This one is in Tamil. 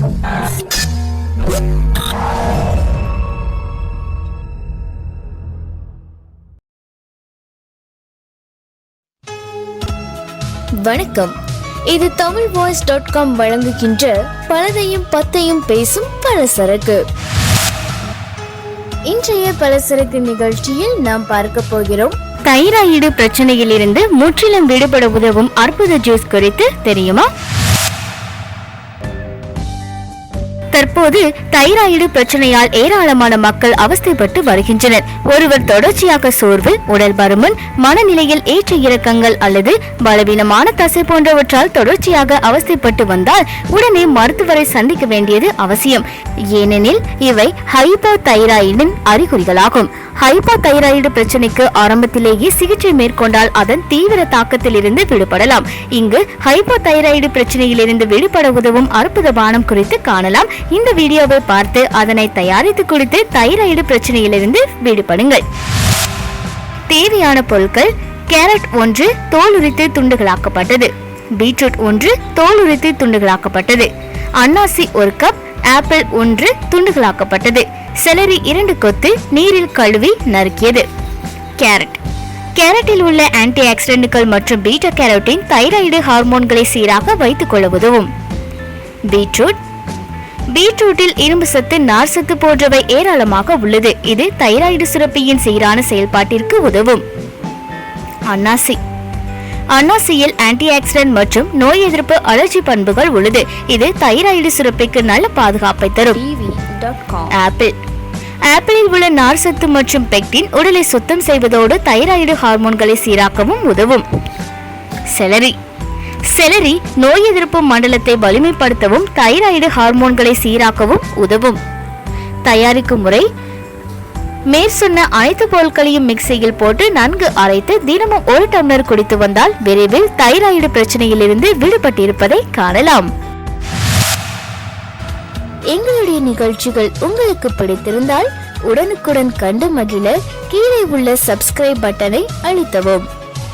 வணக்கம். இது தமிழ் வாய்ஸ் டாட் காம் வழங்குகின்ற பலதையும் பத்தையும் பேசும் பலசரக்கு. இன்றைய பலசரக்கு நிகழ்ச்சியில் நாம் பார்க்க போகிறோம். தைராய்டு பிரச்சனையிலிருந்து முற்றிலும் விடுபட உதவும் அற்புத ஜூஸ் குறித்து தெரியுமா? தற்போது தைராய்டு பிரச்சனையால் ஏராளமான மக்கள் அவஸ்தைப்பட்டு வருகின்றனர். ஒருவர் தொடர்ச்சியாக சோர்வு உடல் பருமன் மனநிலையில் ஏற்ற இறக்கங்கள் அல்லது பலவீனமான தசை போன்றவற்றால் தொடர்ச்சியாக அவஸ்தைப்பட்டு வந்தால் உடனே மருத்துவரை சந்திக்க வேண்டியது அவசியம். ஏனெனில் இவை ஹைப்போ தைராய்டின் அறிகுறிகளாகும். ஹைப்போ தைராய்டு பிரச்சனைக்கு ஆரம்பத்திலேயே சிகிச்சை மேற்கொண்டால் அதன் தீவிர தாக்கத்திலிருந்து விடுபடலாம். இங்கு ஹைப்போ தைராய்டு பிரச்சனையிலிருந்து விடுபட உதவும் அற்புத பானம் குறித்து காணலாம். இந்த வீடியோவை பார்த்து அதனை தயாரித்து கொடுத்து தைராய்டு பிரச்சனையிலிருந்து விடுபடுங்கள். தேவையான பொருட்கள் கேரட் ஒன்று தோல் உரித்து துண்டுகளாக்கப்பட்டது. பீட்ரூட் ஒன்று தோல் உரித்து துண்டுகளாக்கப்பட்டது. அன்னாசி ஒரு கப் ஆப்பிள் ஒன்று துண்டுகளாக்கப்பட்டது. செலரி இரண்டு கொத்து நீரில் கழுவி நறுக்கியது. கேரட். கேரட்டில் உள்ள ஆன்டி ஆக்சிடென்ட்கள் மற்றும் பீட்டா கேரோட்டின் தைராய்டு ஹார்மோன்களை சீராக வைத்துக் கொள்ள உதவும். பீட்ரூட். பீட்ரூட்டில் இரும்பு சத்து நார் சத்து போன்றவை ஏராளமாக உள்ளது. இது தைராய்டு சுரப்பியின் சீரான செயல்பாட்டிற்கு உதவும். அன்னாசி. அன்னாசியில் ஆன்டி ஆக்சிடென்ட் மற்றும் நோய் எதிர்ப்பு அலர்ஜி பண்புகள் உள்ளது. இது தைராய்டு சுரப்பிக்கு நல்ல பாதுகாப்பை தரும். ஆப்பிள். ஆப்பிளில் உள்ள நார் சத்து மற்றும் பெக்டின் உடலை சுத்தம் செய்வதோடு தைராய்டு ஹார்மோன்களை சீராக்கவும் உதவும். செலரி. செலரி நோய் எதிர்ப்பு மண்டலத்தை வலிமைப்படுத்தவும் தைராய்டு ஹார்மோன்களை சீராக்கவும் உதவும். தயாரிக்கும் முறை மேற்சொன்ன அனைத்து பொருட்களையும் மிக்சியில் போட்டு நன்கு அரைத்து தினமும் ஒரு டம்ளர் குடித்து வந்தால் விரைவில் தைராய்டு பிரச்சனையிலிருந்து விடுபட்டிருப்பதை காணலாம். எங்களுடைய நிகழ்ச்சிகள் உங்களுக்கு பிடித்திருந்தால் உடனுக்குடன் கண்டு மகிழ கீழே உள்ள சப்ஸ்கிரைப் பட்டனை அழுத்தவும்.